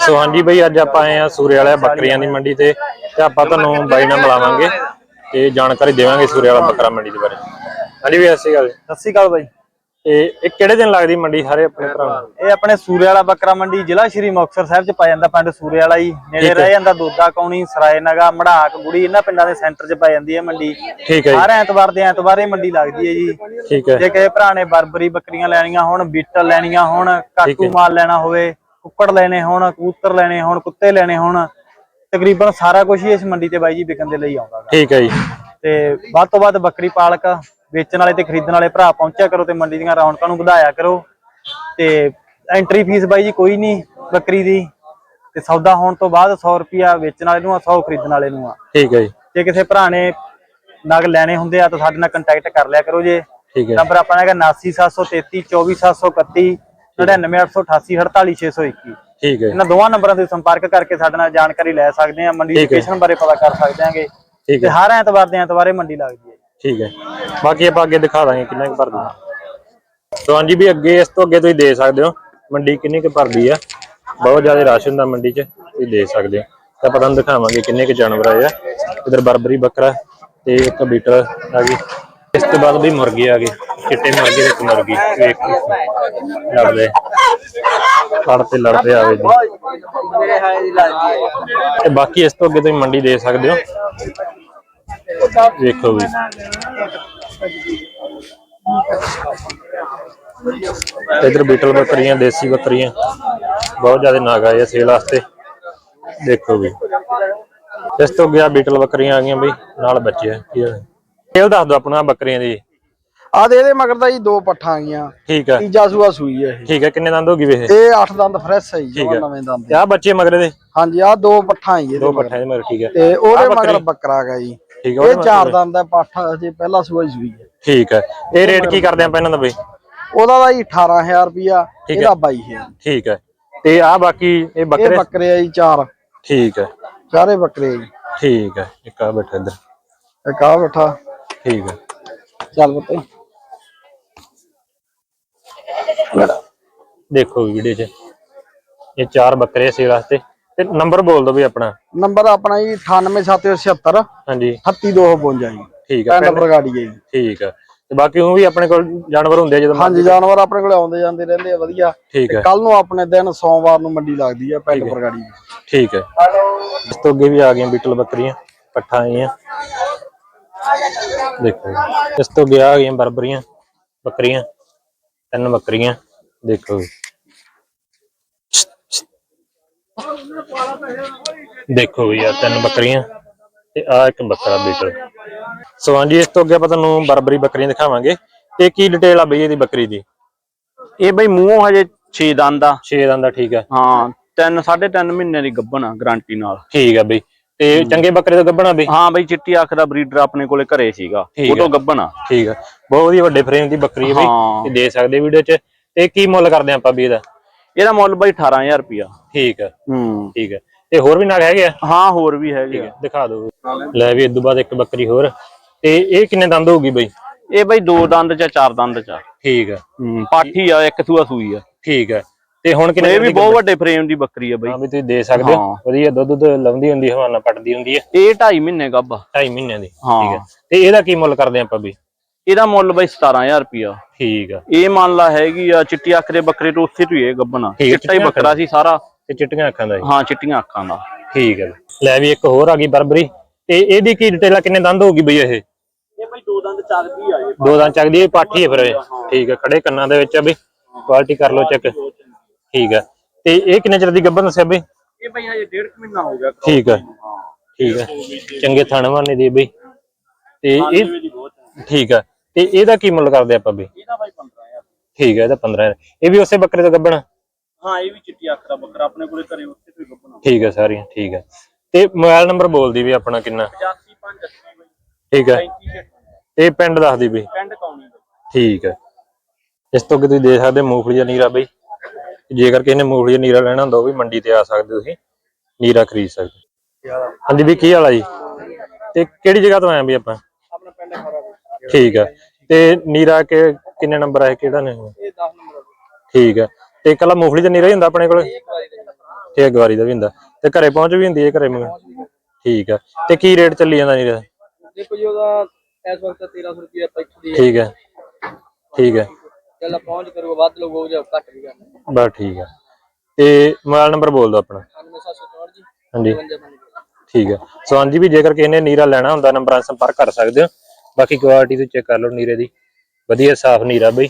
ਸੋ ਹਾਂਜੀ ਬਈ ਅੱਜ ਆਪਾਂ ਆਏ ਆ ਸੂਰੇ ਵਾਲੇ ਬੱਕਰੀਆਂ ਦੀ ਮੰਡੀ ਤੇ ਤੇ ਆਪਾਂ ਤੁਹਾਨੂੰ ਬਾਈ ਨਾਲ ਮਿਲਾਵਾਂਗੇ ਤੇ ਜਾਣਕਾਰੀ ਦੇਵਾਂਗੇ ਸੂਰੇ ਵਾਲਾ ਬੱਕਰਾ ਮੰਡੀ ਦੇ ਬਾਰੇ। ਹਾਂਜੀ ਵੀ ਐਸੀ ਗੱਲ ਸਤਿ ਸ਼੍ਰੀ ਅਕਾਲ ਬਾਈ। ਤੇ ਇਹ ਕਿਹੜੇ ਦਿਨ ਲੱਗਦੀ ਮੰਡੀ ਸਾਰੇ ਆਪਣੇ ਭਰਾ ਨੂੰ? ਇਹ ਆਪਣੇ ਸੂਰੇ ਵਾਲਾ ਬੱਕਰਾ ਮੰਡੀ ਜ਼ਿਲ੍ਹਾ ਸ਼੍ਰੀ ਮੁਕਤਸਰ ਸਾਹਿਬ ਚ ਪੈ ਜਾਂਦਾ ਪਿੰਡ ਸੂਰੇ ਵਾਲਾ ਹੀ। ਨੇੜੇ ਰਹਿ ਜਾਂਦਾ ਦੋਦਾ ਕੌਣੀ ਸਰਾਏ ਨਗਾ ਮੜਾਕ ਗੁੜੀ ਇਹਨਾਂ ਪਿੰਡਾਂ ਦੇ ਸੈਂਟਰ ਚ ਪੈ ਜਾਂਦੀ ਹੈ ਮੰਡੀ। ਠੀਕ ਹੈ ਹਰ ਐਤਵਾਰ ਦੇ ਐਤਵਾਰ ਇਹ ਮੰਡੀ ਲੱਗਦੀ ਹੈ ਜੀ। ਜੀ ਠੀਕ ਹੈ। ਜੇ ਕਿਸੇ ਭਰਾ ਨੇ ਬਰਬਰੀ ਬੱਕਰੀਆਂ ਲੈਣੀਆਂ ਹੋਣ ਬੀਟਲ ਲੈਣੀਆਂ ਹੋਣ ਕਾਟੂ ਮਾਲ ਲੈਣਾ ਹੋਵੇ ਕੁੱਕੜ ਲੈਣੇ ਹੋਣ ਕਬੂਤਰ ਲੈਣੇ ਹੋਣ ਕੁੱਤੇ ਲੈਣੇ ਹੋਣ ਤਕਰੀਬਨ ਸਾਰਾ ਕੁਝ ਹੀ ਇਸ ਮੰਡੀ ਤੇ ਬਾਈ ਜੀ ਵਿਕਣ ਦੇ ਲਈ ਆਉਂਦਾ ਗਾ। ਠੀਕ ਹੈ ਜੀ। ਤੇ ਵੱਧ ਤੋਂ ਵੱਧ ਬੱਕਰੀ ਪਾਲਕ ਵੇਚਣ ਵਾਲੇ ਤੇ ਖਰੀਦਣ ਵਾਲੇ ਭਰਾ ਪਹੁੰਚਿਆ ਕਰੋ ਤੇ ਮੰਡੀ ਦੀਆਂ ਰੌਣਕਾਂ ਨੂੰ ਵਧਾਇਆ ਕਰੋ। ਤੇ ਐਂਟਰੀ ਫੀਸ ਬਾਈ ਜੀ ਕੋਈ ਨਹੀਂ ਬੱਕਰੀ ਦੀ। ਤੇ ਸੌਦਾ ਹੋਣ ਤੋਂ ਬਾਅਦ 100 ਰੁਪਿਆ ਵੇਚਣ ਵਾਲੇ ਨੂੰ ਆ 100 ਖਰੀਦਣ ਵਾਲੇ ਨੂੰ ਆ। ਠੀਕ ਹੈ ਜੀ। ਜੇ ਕਿਸੇ ਭਰਾ ਨੇ ਨਗ ਲੈਣੇ ਹੁੰਦੇ ਆ ਤਾਂ ਸਾਡੇ ਨਾਲ ਕੰਟੈਕਟ ਕਰ ਲਿਆ ਕਰੋ ਜੇ। ਠੀਕ ਹੈ। ਨੰਬਰ ਆਪਣਾ ਹੈਗਾ 89733 24731 99788 ਠੀਕ ਹੈ ਇਹਨਾਂ ਦੋਵਾਂ ਨੰਬਰਾਂ ਤੇ ਸੰਪਰਕ ਕਰਕੇ ਸਾਡੇ ਨਾਲ ਜਾਣਕਾਰੀ ਲੈ ਸਕਦੇ ਆ ਮੰਡੀ। ਲੋਕੇਸ਼ਨ ਬਾਰੇ ਪਤਾ ਕਰ ਸਕਦੇ ਆਂਗੇ ਠੀਕ ਤੇ ਹਰ ਐਤਵਾਰ ਦੇ ਐਤਵਾਰ ਮੰਡੀ ਲੱਗਦੀ ਹੈ ਠੀਕ ਹੈ। ਬਾਕੀ ਆਪਾਂ ਅੱਗੇ ਦਿਖਾ ਦਾਂਗੇ ਕਿੰਨਾ ਕੁ ਭਰਦੀ ਹੈ ਸੋ ਹਾਂਜੀ ਵੀ ਅੱਗੇ ਇਸ ਤੋਂ ਅੱਗੇ ਤੁਸੀਂ ਦੇ ਸਕਦੇ ਹੋ। ਮੰਡੀ ਕਿੰਨੀ ਕੁ ਭਰਦੀ ਆ। ਬਹੁਤ ਜ਼ਿਆਦਾ ਰਸ਼ ਹੁੰਦਾ ਮੰਡੀ 'ਚ ਤੁਸੀਂ ਦੇ ਸਕਦੇ ਹੋ। ਤਾਂ ਆਪਾਂ ਤੁਹਾਨੂੰ ਦਿਖਾਵਾਂਗੇ ਕਿੰਨੇ ਕੁ ਜਾਨਵਰ ਆਏ ਆ। ਇਧਰ ਬਰਬਰੀ ਬੱਕਰਾ ਤੇ ਇੱਕ ਬੀਟਲ ਆ ਗਈ। ਇਸ ਤੋਂ ਬਾਅਦ ਵੀ ਮੁਰਗੇ ਆ ਗਏ ਚਿੱਟੇ ਮੁਰਗੇ ਤੇ ਮੁਰਗੀ। ਵੇਖ ਲੜਦੇ। ਲੜ ਤੇ ਲੜਦੇ ਆਵੇ ਜੀ ਤੇ ਬਾਕੀ ਇਸ ਤੋਂ ਅੱਗੇ ਤੁਸੀਂ ਮੰਡੀ ਦੇ ਸਕਦੇ ਹੋ। ਵੇਖੋ ਵੀ। ਇਧਰ ਬੀਟਲ ਬੱਕਰੀਆਂ ਦੇਸੀ ਬੱਕਰੀਆਂ। ਬਹੁਤ ਜ਼ਿਆਦਾ ਨਾਗ ਆਏ ਆ ਸੇਲ ਵਾਸਤੇ। ਦੇਖੋ ਵੀ। ਇਸ ਤੋਂ ਗਿਆ ਬੀਟਲ ਬੱਕਰੀਆਂ ਆ ਗਈਆਂ ਬਈ। ਨਾਲ ਬੱਚੇ ਆ। ਕੀ ਹੋਇਆ? ਸੇਲ ਦੱਸ ਦਿਓ ਆਪਣਾ ਬੱਕਰੀਆਂ ਦੀ। ਆ ਦੇ ਇਹਦੇ ਮਗਰ ਦਾ ਜੀ ਦੋ ਪੱਠਾਂ ਆ ਗਈਆਂ ਠੀਕ ਹੈ ਤੀਜਾ ਸੂਆ ਸੂਈ ਹੈ ਠੀਕ ਹੈ ਕਿੰਨੇ ਦੰਦ ਹੋ ਗਏ ਵੇ ਇਹ ਇਹ 8 ਦੰਦ ਫਰੈਸ਼ ਹੈ ਜੀ ਠੀਕ ਹੈ। ਨਵੇਂ ਦੰਦ ਤੇ ਆ ਬੱਚੇ ਮਗਰੇ ਦੇ? ਹਾਂਜੀ ਆ ਦੋ ਪੱਠਾਂ ਹੀ ਇਹਦੇ ਦੋ ਮਗਰ। ਦੇ ਮਗਰ ਠੀਕ ਹੈ ਤੇ ਉਹਦੇ ਬੱਕਰੀ? ਮਗਰ ਬੱਕਰਾ ਹੈਗਾ ਜੀ। ਠੀਕ ਹੈ ਉਹਦੇ ਇਹ ਚਾਰ ਦੰਦ ਦਾ ਪੱਠਾ ਅਜੇ ਪਹਿਲਾ ਸੂਆ ਹੀ ਸੂਈ ਹੈ ਠੀਕ ਹੈ ਇਹ ਰੇਟ ਕੀ ਕਰਦੇ ਆਪਾਂ ਇਹਨਾਂ ਦਾ ਬਈ? ਉਹਦਾ ਦਾ ਜੀ 18000 ਰੁਪਿਆ ਠੀਕ ਹੈ। ਇਹਦਾ 22000 ਠੀਕ ਹੈ ਤੇ ਆ ਬਾਕੀ ਇਹ ਇਹ ਬੱਕਰੇ? ਬੱਕਰੇ ਆ ਜੀ ਚਾਰ। ਠੀਕ ਹੈ ਚਾਰੇ ਬੱਕਰੇ ਆ ਜੀ। ਠੀਕ ਹੈ ਇੱਕ ਆ ਬੈਠਾ ਇੱਧਰ। ਇੱਕ ਆ ਬੈਠਾ। ਠੀਕ ਹੈ ਚੱਲ ਬੱਤੇ ਦੇਖੋ ਵੀਡੀਓ 'ਚ। ਇਹ ਚਾਰ ਬੱਕਰੇ ਸੇਲ ਵਾਸਤੇ। ਤੇ ਨੰਬਰ ਬੋਲ ਦਿਓ ਵੀ ਆਪਣਾ। ਨੰਬਰ ਆਪਣਾ ਜੀ 98776 ਹਾਂਜੀ। 38252 ਜੀ। ਠੀਕ ਹੈ ਪਿੰਡ ਬਰਗਾੜੀ ਹੈ ਜੀ। ਠੀਕ ਹੈ ਤੇ ਬਾਕੀ ਉਹ ਵੀ ਆਪਣੇ ਕੋਲ ਜਾਨਵਰ ਹੁੰਦੇ ਆ ਜਦੋਂ ਹਾਂਜੀ ਜਾਨਵਰ ਆਪਣੇ ਕੋਲੇ ਆਉਂਦੇ ਜਾਂਦੇ ਰਹਿੰਦੇ ਆ ਵਧੀਆ। ਠੀਕ ਹੈ ਕੱਲ ਨੂੰ ਆਪਣੇ ਦਿਨ ਸੋਮਵਾਰ ਨੂੰ ਮੰਡੀ ਲੱਗਦੀ ਆ ਪਿੰਡ ਬਰਗਾੜੀ ਦੀ ਠੀਕ ਹੈ ਇਸ ਤੋਂ ਅੱਗੇ ਵੀ ਆ ਗਈਆਂ ਬੀਟਲ ਬੱਕਰੀਆਂ ਪੱਠਾਂ ਆਈਆਂ। ਦੇਖੋ ਇਸ ਤੋਂ ਅੱਗੇ ਆ ਗਈਆਂ ਬਰਬਰੀਆਂ ਬੱਕਰੀਆਂ ਤਿੰਨ ਬੱਕਰੀਆਂ ਦੇਖੋ ਦੇਖੋ ਵੀ ਆ ਤਿੰਨ ਬੱਕਰੀਆਂ ਤੇ ਆ ਇੱਕ ਬੱਕਰਾ ਬੀਟਲ। ਸੋ ਹਾਂਜੀ ਇਸ ਤੋਂ ਅੱਗੇ ਆਪਾਂ ਤੁਹਾਨੂੰ ਬਰਬਰੀ ਬੱਕਰੀਆਂ ਦਿਖਾਵਾਂਗੇ। ਤੇ ਕੀ ਡਿਟੇਲ ਆ ਬਈ ਇਹਦੀ ਬੱਕਰੀ ਦੀ? ਇਹ ਬਈ ਮੂੰਹੋਂ ਹਜੇ 6 ਦੰਦ ਆ। 6 ਦੰਦ ਦਾ ਠੀਕ ਹੈ ਹਾਂ ਤਿੰਨ ਸਾਢੇ ਤਿੰਨ ਮਹੀਨੇ ਦੀ ਗੱਭਣ ਆ ਗਾਰੰਟੀ ਨਾਲ। ਠੀਕ ਹੈ ਬਈ। ਤੇ ਚੰਗੇ ਬੱਕਰੇ ਤੋਂ ਗੱਭਣਾ ਬਈ ਹਾਂ ਬਈ ਚਿੱਟੀ ਅੱਖ ਦਾ ਬਰੀਡਰ ਆਪਣੇ ਕੋਲੇ ਘਰੇ ਸੀਗਾ। ਉਹ ਤੋਂ ਗੱਭਣ ਆ ਠੀਕ ਹੈ। ਬਹੁਤ ਵਧੀਆ ਵੱਡੇ ਫਰੇਮ ਦੀ ਬੱਕਰੀ ਹੈ ਬਈ। ਹਾਂ। ਤੇ ਦੇ ਸਕਦੇ ਵੀਡੀਓ 'ਚ। ਤੇ ਕੀ ਮੁੱਲ ਕਰਦੇ ਆਪਾਂ ਵੀ ਇਹਦਾ? ਇਹਦਾ ਮੁੱਲ ਬਈ 18000 ਰੁਪਿਆ ਠੀਕ ਹੈ। ਹੂੰ। ਠੀਕ ਹੈ। ਤੇ ਹੋਰ ਵੀ ਨਾਲ ਹੈਗੇ ਆ? ਹਾਂ ਹੋਰ ਵੀ ਹੈਗੇ ਆ। ਦਿਖਾ ਦਿਓ। ਲੈ ਵੀ ਇਦੋਂ ਬਾਅਦ ਇੱਕ ਬੱਕਰੀ ਹੋਰ। ਤੇ ਇਹ ਕਿੰਨੇ ਦੰਦ ਹੋਊਗੀ ਬਈ? ਇਹ ਬਈ ਦੋ ਦੰਦ ਚ ਚਾਰ ਦੰਦ ਚ ਆ। ਠੀਕ ਹੈ। ਹੂੰ ਪਾਠੀ ਆ ਇੱਕ ਸੂਆ ਸੂਈ ਆ। ਠੀਕ ਹੈ। ਤੇ ਹੁਣ ਕਿੰਨੇ ਇਹ ਵੀ ਬਹੁਤ ਵੱਡੇ ਫਰੇਮ ਦੀ ਬੱਕਰੀ ਆ ਬਈ। ਹਾਂ ਵੀ ਤੁਸੀਂ ਦੇ ਸਕਦੇ ਹੋ। ਹਾਂ। ਵਧੀਆ ਦੁੱਧ ਦੁੱਧ ਲੰਦੀ ਹੁੰਦੀ ਹਵਾਨਾ ਪੱਟਦੀ ਹੁੰਦੀ ਹੈ ਇਹ 2.5 ਮਹੀਨੇ ਗੱਭ ਆ। 2.5 ਮਹੀਨਿਆਂ ਦੀ ਹਾਂ। ਠੀਕ ਹੈ। ਤੇ ਇਹਦਾ ਕੀ ਮੁੱਲ ਕਰਦੇ ਆਪਾਂ ਵੀ ਇਹਦਾ ਮੁੱਲ ਬਈ 17000 ਰੁਪਿਆ ਠੀਕ ਹੈ ਇਹ ਮੰਨ ਲਾ ਹੈਗੀ ਆ ਚਿੱਟੀ ਅੱਖ ਦੇ ਬੱਕਰੇ ਤੋਂ ਉੱਥੇ ਤੋਂ ਹੀ ਇਹ ਗੱਭਣ ਆ ਹੈ, ਚਿੱਟਾ ਹੀ ਚਿੱਟੀਆਂ ਬੱਕਰਾ ਸੀ ਸਾਰਾ। ਤੇ ਚਿੱਟੀਆਂ ਅੱਖਾਂ ਦਾ ਹਾਂ। ਚਿੱਟੀਆਂ ਅੱਖਾਂ ਦਾ। ਠੀਕ ਹੈ ਲੈ ਵੀ ਇੱਕ ਹੋਰ ਆ ਗਈ ਬਰਬਰੀ। ਤੇ ਇਹਦੀ ਕੀ ਡਿਟੇਲ ਆ ਕਿੰਨੇ ਦੰਦ ਹੋਊਗੀ ਬਈ ਇਹ? ਇਹ ਬਈ ਦੋ ਦੰਦ ਚੱਲਦੀ ਆ ਇਹ। ਦੋ ਦੰਦ ਚੱਕਦੀ ਹੈ ਪਾਠੀ ਹੈ ਫਿਰ ਇਹ। ਠੀਕ ਹੈ ਖੜੇ ਕੰਨਾਂ ਦੇ ਵਿੱਚ ਆ ਬਈ। ਕੁਆਲਿਟੀ ਕਰ ਲਓ ਚੈੱਕ ਠੀਕ ਹੈ। ਤੇ ਇਹ ਕਿੰਨੇ ਚਿਰ ਦੀ ਗੱਭਣ ਦੱਸਿਆ ਬਈ? ਇਹ ਬਈ ਹਜੇ ਡੇਢ ਕੁ ਮਹੀਨਾ ਹੋ ਗਿਆ ਠੀਕ ਹੈ। ਠੀਕ ਹੈ। ਚੰਗੇ ਥਣ ਵਾਨੇ ਦੀ ਬਈ। ਤੇ ਇਹ ਠੀਕ ਹੈ। ਤੇ ਇਹਦਾ ਕੀ ਮੁੱਲ ਕਰਦੇ ਆਪਾਂ ਬਈ? ਇਹਦਾ ਬਾਈ 15000 ਠੀਕ ਹੈ ਇਹਦਾ 15000 ਇਹ ਵੀ ਉਸੇ ਬੱਕਰੇ ਤੋਂ ਗੱਭਣ? ਹਾਂ ਇਹ ਵੀ ਚਿੱਟੀ ਅੱਖ ਦਾ ਬੱਕਰਾ। ਆਪਣੇ ਕੋਲੇ ਘਰੇ ਉੱਥੇ ਤੋਂ ਹੀ ਠੀਕ ਹੈ ਸਾਰੀਆਂ। ਠੀਕ ਹੈ। ਤੇ ਮੋਬਾਈਲ ਨੰਬਰ ਬੋਲਦੀ ਵੀ ਆਪਣਾ ਕਿੰਨਾ? 85580 ਬਈ। ਠੀਕ ਹੈ। 35 ਇਹ ਪਿੰਡ ਦੱਸਦੀ ਬਈ। ਪਿੰਡ ਕੌਣੀ ਠੀਕ ਹੈ। ਇਸ ਤੋਂ ਅੱਗੇ ਤੁਸੀਂ ਦੇ ਸਕਦੇ ਹੋ ਮੂੰਗਫਲੀ ਦਾ ਨੀਰਾ ਬਈ। ਜੇਕਰ ਕਿਸੇ ਨੇ ਦਾ ਨੀਰਾ ਲੈਣਾ ਹੁੰਦਾ ਉਹ ਵੀ ਮੰਡੀ ਤੇ ਆ ਸਕਦੇ ਹੋ ਤੁਸੀਂ ਨੀਰਾ ਖਰੀਦ ਸਕਦੇ। ਹੋ। ਹਾਂਜੀ ਵੀ ਕੀ ਆ ਜੀ? ਤੇ ਕਿਹੜੀ ਜਗ੍ਹਾ ਤੋਂ ਆਏ ਆ ਵੀ ਆਪਾਂ? ਆਪਣਾ ਪਿੰਡ ਖਰਾ ਠੀਕ ਹੈ ਤੇ ਨੀਰਾ ਕਿ ਕਿੰਨੇ ਨੰਬਰ ਆ ਇਹ ਕਿਹੜਾ ਨੇ ਇਹ 10 ਨੰਬਰ ਠੀਕ ਹੈ ਤੇ ਇਕੱਲਾ ਮੂੰਗਫਲੀ ਦਾ ਨੀਰਾ ਹੀ ਹੁੰਦਾ ਆਪਣੇ ਕੋਲ? ਇੱਕ ਵਾਰੀ ਦੇ ਠੀਕ ਹੈ ਗਵਾਰੀ ਦਾ ਵੀ ਹੁੰਦਾ। ਤੇ ਘਰੇ ਪਹੁੰਚ ਵੀ ਹੁੰਦੀ ਹੈ ਘਰੇ ਮੰਗ ਠੀਕ ਹੈ ਤੇ ਕੀ ਰੇਟ ਚੱਲੀ ਜਾਂਦਾ ਨੀਰੇ? ਦੇਖੋ ਜੀ ਉਹਦਾ ਇਸ ਵਕਤ 1300 ਰੁਪਏ ਪੈਕਟ ਦੀ ਠੀਕ ਹੈ। ਠੀਕ ਹੈ ਚੱਲ ਪਹੁੰਚ ਕਰੂਗਾ ਵੱਧ ਲੋਗੋ ਜਾਂ ਘੱਟ ਵੀ ਕਰਨਾ ਬਸ ਠੀਕ ਹੈ ਤੇ ਮੋਬਾਈਲ ਨੰਬਰ ਬੋਲ ਦਿਓ ਆਪਣਾ। 9764 ਜੀ। ਹਾਂਜੀ। 55 ਠੀਕ ਹੈ ਸੋ ਹਾਂਜੀ ਵੀ ਜੇਕਰ ਕਿਸੇ ਨੇ ਨੀਰਾ ਲੈਣਾ ਹੁੰਦਾ ਨੰਬਰਾਂ ਸੰਪਰਕ ਕਰ ਸਕਦੇ ਹੋ। ਬਾਕੀ ਕੁਆਲਿਟੀ ਤੁਸੀਂ ਚੈੱਕ ਕਰ ਲਓ ਨੀਰੇ ਦੀ। ਵਧੀਆ ਸਾਫ਼ ਨੀਰਾ ਬਈ।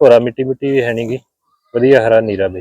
ਭੋਰਾ ਮਿੱਟੀ ਮਿੱਟੀ ਵੀ ਹੈ ਨਹੀਂਗੀ ਵਧੀਆ ਹਰਾ ਨੀਰਾ ਬਈ।